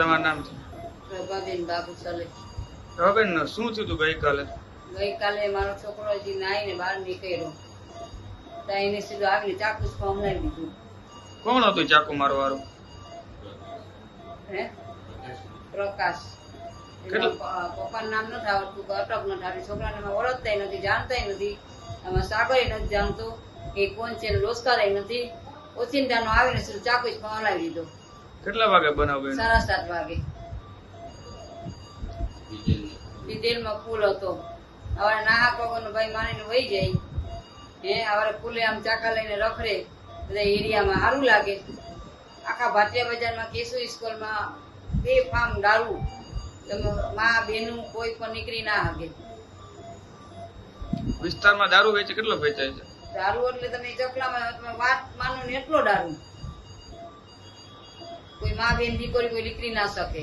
તમારું નામ છે? પ્રભાબેન બાબુ ચલે રવાબેન શું થયું હતું ગઈકાલે? ગઈકાલે મારો છોકરો હજી નાઈને બહાર નીકળ્યો તો એને સીધું આગળ ચાકુ હમણાં દીધું. કોણ હતું ચાકુ મારવાળું હે? પ્રકાશ? પપ્પાનું નામ નથી આવડતું કે અટક નથી આવડતું છોકરાને અમે ઓળખતાય નથી જાણતાય નથી. આમાં સાગર નથી જાણતો કે કોણ છે લોસ્કારાય નથી. ઓચિંતાનો આવીને સીધું ચાકુ જ હલાવી દીધો. કેટલા વાગે બનાવ્યો સાડા સાત વાગે. ડિટેલમાં. પુલ હતો. હવે નાહા પગનો ભાઈ માનીને વહી જાય. હે હવે પુલે આમ ચાકા લઈને રખડે. બધા એરિયામાં સારું લાગે. આખા ભાટિયા બજારમાં કેશુ સ્કૂલમાં બે ફાર્મ ડાળું. તમે મા બેનું કોઈ પણ નીકળી ના શકે. વિસ્તારમાં દારૂ વેચે કેટલો વેચાય છે? દારૂ એટલે તમે ચકલામાં તમે વાત માનો ને એટલો દારૂ. મા બેન દીકરી કોઈ નીકળી ના શકે.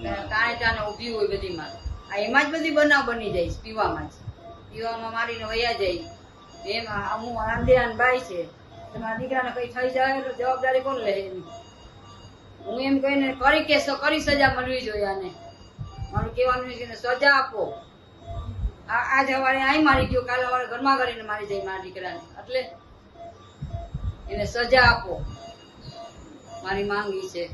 ટાણે ટાણે ઊભી હોય બધી માં. આ એમાં જ બધી બનાવ બની જાય પીવામાં જ. પીવામાં મારીને વયા જાય. એમ અમુક આંધ્યાન બાઈ છે. તમારા દીકરાને કઈ થઈ જાય તો જવાબદારી કોણ લે હું એમ કહીને કરી કેસ તો કરી સજા મળવી જોઈએ આને. મારું કહેવાનું છે કે સજા આપો. આ આજ સવારે અહીં મારી ગયો કાલે સવારે ઘરમાં કરીને મારી જાય મારા દીકરાને. એટલે એને સજા આપો. મારી માંગી છે.